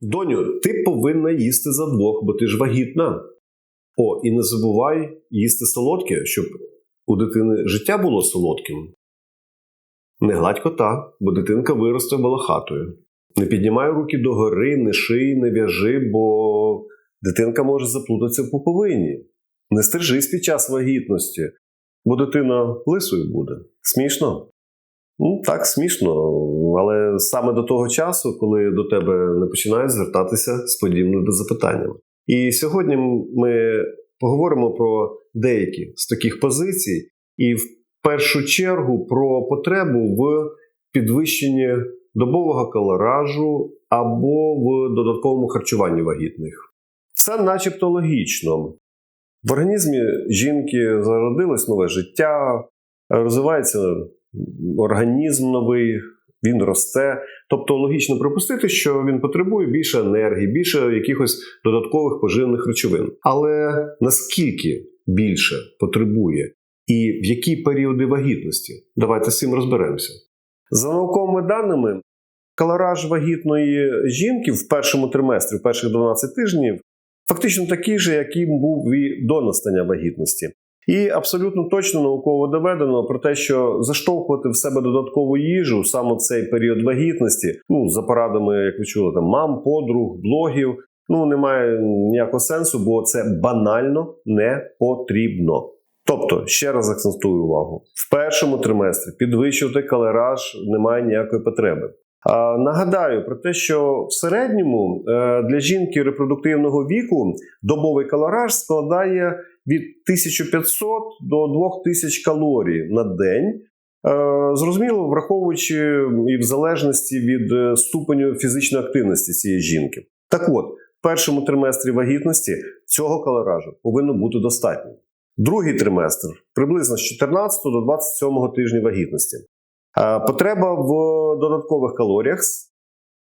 Доню, ти повинна їсти за двох, бо ти ж вагітна. О, і не забувай їсти солодке, щоб у дитини життя було солодким. Не гладь кота, бо дитинка виросте волохатою. Не піднімай руки догори, не ший, не в'яжи, бо дитинка може заплутатися в пуповині. Не стержись під час вагітності, бо дитина лисою буде. Смішно? Ну, так, смішно, але саме до того часу, коли до тебе не починають звертатися з подібними запитаннями. І сьогодні ми поговоримо про деякі з таких позицій, і в першу чергу про потребу в підвищенні добового калоражу або в додатковому харчуванні вагітних. Це начебто логічно. В організмі жінки зародилось нове життя, розвивається організм новий, він росте. Тобто логічно припустити, що він потребує більше енергії, більше якихось додаткових поживних речовин. Але наскільки більше потребує і в які періоди вагітності? Давайте з цим розберемося. За науковими даними, калораж вагітної жінки в першому триместрі, в перших 12 тижнів, фактично такий же, яким був і до настання вагітності. І абсолютно точно науково доведено про те, що заштовхувати в себе додаткову їжу саме в цей період вагітності, ну за порадами, як ви чули, там мам, подруг, блогів, ну немає ніякого сенсу, бо це банально не потрібно. Тобто, ще раз акцентую увагу: в першому триместрі підвищувати калораж немає ніякої потреби. А, Нагадаю про те, що в середньому е, для жінки репродуктивного віку добовий калораж складає від 1500 до 2000 калорій на день. Е, Зрозуміло, враховуючи і в залежності від е, ступеню фізичної активності цієї жінки. Так от, в першому триместрі вагітності цього калоражу повинно бути достатньо. Другий триместр приблизно з 14 до 27 тижня вагітності. Е, Потреба в додаткових калоріях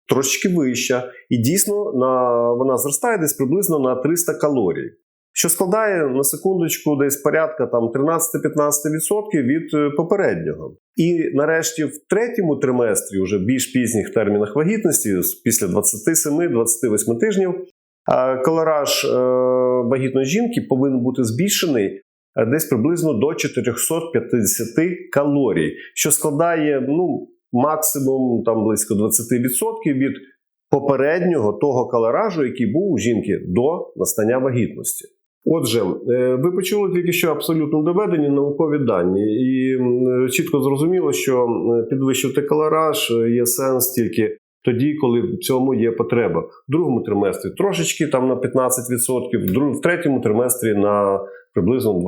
трошечки вища, і дійсно на, вона зростає десь приблизно на 300 калорій, що складає на секундочку десь порядка там 13-15% від е, попереднього. І нарешті в третьому триместрі, уже більш пізніх термінах вагітності, після 27-28 тижнів, е, калораж е, вагітної жінки повинен бути збільшений десь приблизно до 450 калорій, що складає ну, максимум там близько 20% від попереднього того калоражу, який був у жінки до настання вагітності. Отже, е, ви почули тільки що абсолютно доведені наукові дані, і чітко зрозуміло, що е, підвищувати калораж е, є сенс тільки тоді, коли в цьому є потреба. В другому триместрі трошечки там на 15%, в третьому триместрі на приблизно 20%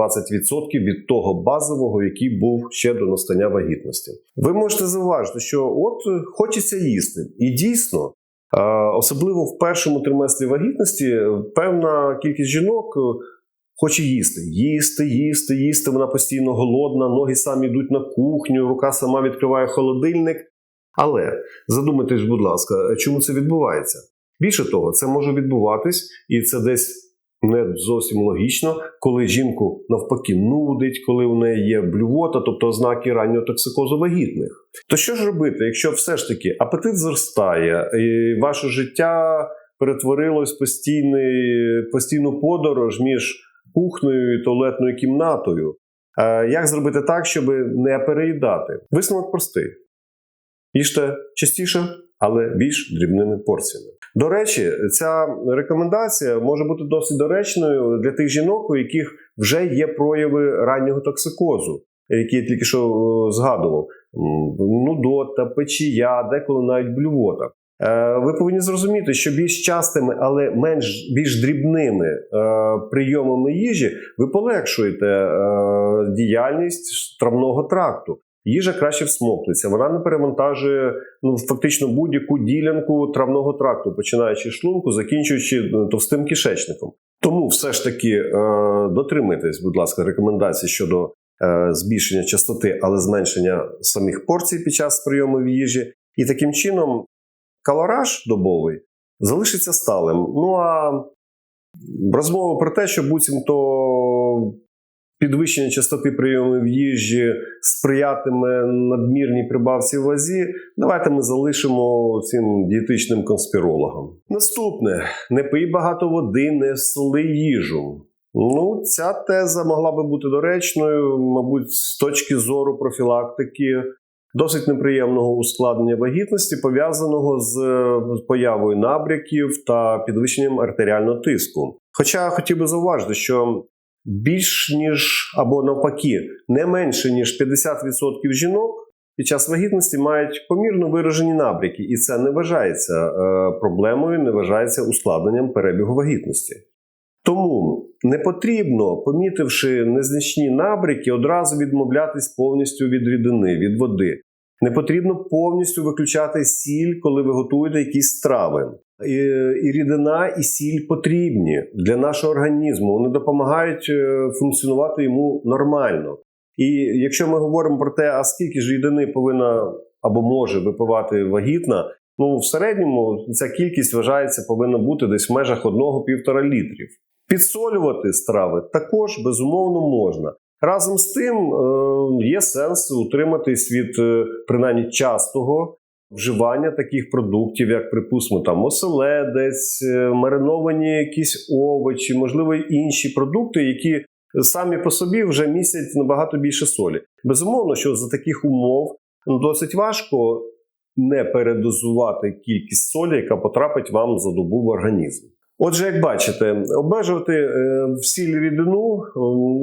від того базового, який був ще до настання вагітності. Ви можете зауважити, що от е, хочеться їсти, і дійсно. Е, Особливо в першому триместрі вагітності е, певна кількість жінок е, хоче їсти, їсти, їсти, їсти. Вона постійно голодна, ноги самі йдуть на кухню, рука сама відкриває холодильник. Але задумайтесь, будь ласка, чому це відбувається? Більше того, це може відбуватись, і це десь не зовсім логічно, коли жінку навпаки нудить, коли у неї є блювота, тобто ознаки раннього токсикозу вагітних. То що ж робити, якщо все ж таки апетит зростає, і ваше життя перетворилось в постійний, постійну подорож між кухнею і туалетною кімнатою? Е, Як зробити так, щоб не переїдати? Висновок простий: їжте частіше, але більш дрібними порціями. До речі, ця рекомендація може бути досить доречною для тих жінок, у яких вже є прояви раннього токсикозу, які я тільки що е, згадував: нудота, печія, деколи навіть блювота. Е, Ви повинні зрозуміти, що більш частими, але менш більш дрібними е, прийомами їжі ви полегшуєте е, діяльність травного тракту. Їжа краще всмоктується, вона не перевантажує ну фактично будь-яку ділянку травного тракту, починаючи з шлунку, закінчуючи ну, товстим кишечником. Тому все ж таки е, дотримуйтесь, будь ласка, рекомендацій щодо е, збільшення частоти, але зменшення самих порцій під час прийому їжі. І таким чином калораж добовий залишиться сталим. Ну а розмова про те, що буцімто підвищення частоти прийомів їжі сприятиме надмірній прибавці в вазі, давайте ми залишимо цим дієтичним конспірологам. Наступне: не пий багато води, не соли їжу. Ну, ця теза могла би бути доречною, мабуть, з точки зору профілактики досить неприємного ускладнення вагітності, пов'язаного з появою набряків та підвищенням артеріального тиску. Хоча хотів би зауважити, що більш ніж або навпаки, не менше ніж 50% жінок під час вагітності мають помірно виражені набряки, і це не вважається е, проблемою, не вважається ускладненням перебігу вагітності. Тому не потрібно, помітивши незначні набряки, одразу відмовлятись повністю від рідини, від води. Не потрібно повністю виключати сіль, коли ви готуєте якісь страви. І, рідина, і сіль потрібні для нашого організму. Вони допомагають е, функціонувати йому нормально. І якщо ми говоримо про те, а скільки ж рідини повинна або може випивати вагітна, ну в середньому ця кількість вважається повинна бути десь в межах 1-1,5 літрів. Підсолювати страви також безумовно можна. Разом з тим е, є сенс утриматись від е, принаймні частого вживання таких продуктів, як, припустимо, там оселедець, е, мариновані якісь овочі, можливо, інші продукти, які самі по собі вже містять набагато більше солі. Безумовно, що за таких умов ну, досить важко не передозувати кількість солі, яка потрапить вам за добу в організм. Отже, як бачите, обмежувати е, всі рідину,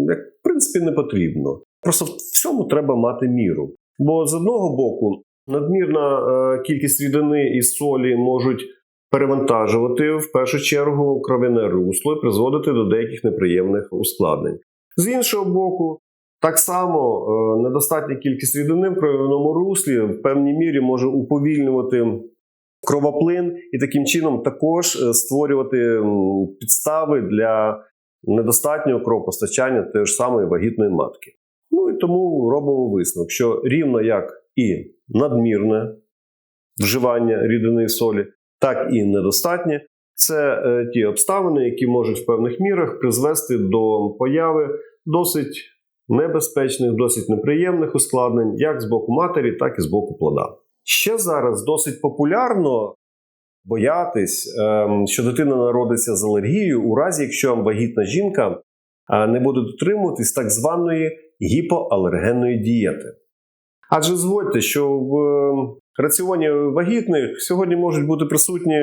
як в принципі, не потрібно. Просто в цьому треба мати міру. Бо з одного боку, надмірна е, кількість рідини і солі можуть перевантажувати в першу чергу кров'яне русло і призводити до деяких неприємних ускладнень. З іншого боку, так само е, недостатня кількість рідини в кров'яному руслі в певній мірі може уповільнювати кровоплин і таким чином також е, створювати підстави для недостатнього кровопостачання тієї ж самої вагітної матки. Ну і тому робимо висновок, що рівно як і надмірне вживання рідини і солі, так і недостатнє. Це е, ті обставини, які можуть в певних мірах призвести до появи досить небезпечних, досить неприємних ускладнень, як з боку матері, так і з боку плода. Ще зараз досить популярно боятись, ем, що дитина народиться з алергією, у разі якщо вагітна жінка не буде дотримуватись так званої гіпоалергенної дієти. Адже зводьте, що в ем, раціоні вагітних сьогодні можуть бути присутні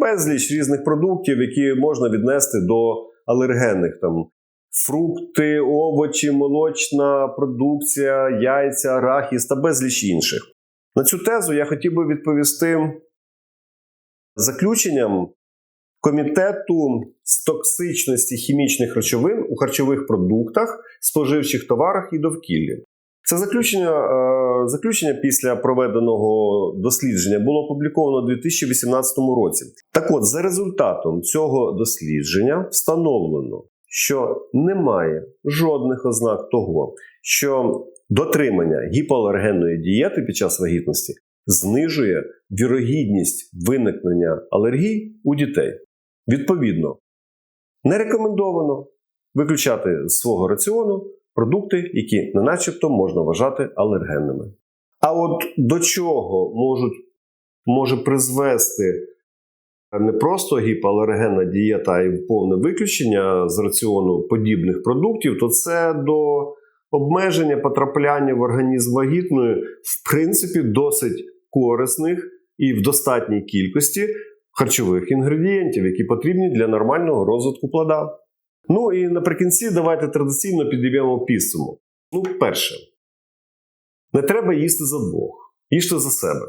безліч різних продуктів, які можна віднести до алергенних там. Фрукти, овочі, молочна продукція, яйця, арахіс та безліч інших. На цю тезу я хотів би відповісти заключенням комітету з токсичності хімічних речовин у харчових продуктах, споживчих товарах і довкіллі. Це заключення е, заключення після проведеного дослідження було опубліковано у 2018 році. Так от, за результатом цього дослідження встановлено, що немає жодних ознак того, що дотримання гіпоалергенної дієти під час вагітності знижує вірогідність виникнення алергій у дітей. Відповідно, не рекомендовано виключати з свого раціону продукти, які не начебто можна вважати алергенними. А от до чого можуть, може призвести не просто гіпоалергенна дієта, й повне виключення з раціону подібних продуктів, то це до обмеження потрапляння в організм вагітної, в принципі, досить корисних і в достатній кількості харчових інгредієнтів, які потрібні для нормального розвитку плода. Ну і наприкінці давайте традиційно підіб'ємо підсумок. Ну, перше, не треба їсти за двох, їжте за себе.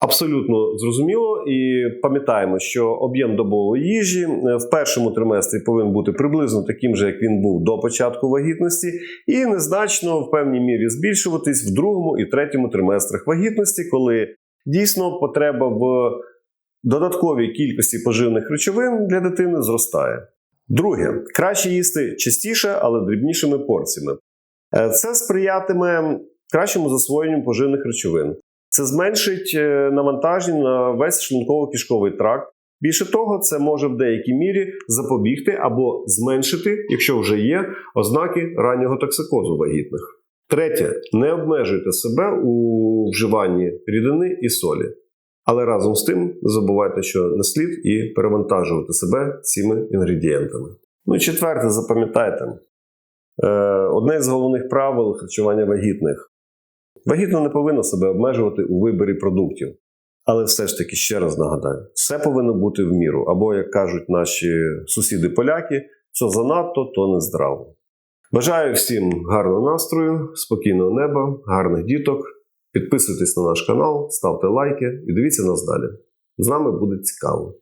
Абсолютно зрозуміло, і пам'ятаємо, що об'єм добової їжі е, в першому триместрі повинен бути приблизно таким же, як він був до початку вагітності, і незначно в певній мірі збільшуватись в другому і третьому триместрах вагітності, коли дійсно потреба в додатковій кількості поживних речовин для дитини зростає. Друге, краще їсти частіше, але дрібнішими порціями. Е, це сприятиме кращому засвоєнню поживних речовин. Це зменшить е, навантаження на весь шлунково-кишковий тракт, Більше того, це може в деякій мірі запобігти або зменшити, якщо вже є ознаки раннього токсикозу вагітних. Третє, не обмежуйте себе у вживанні рідини і солі. Але разом з тим не забувайте, що не слід і перевантажувати себе цими інгредієнтами. Ну і четверте, запам'ятайте, е, одне з головних правил харчування вагітних. Вагітна не повинна себе обмежувати у виборі продуктів. Але все ж таки, ще раз нагадаю, все повинно бути в міру. Або, як кажуть наші сусіди-поляки, що занадто, то не здраво. Бажаю всім гарного настрою, спокійного неба, гарних діток. Підписуйтесь на наш канал, ставте лайки і дивіться нас далі. З нами буде цікаво.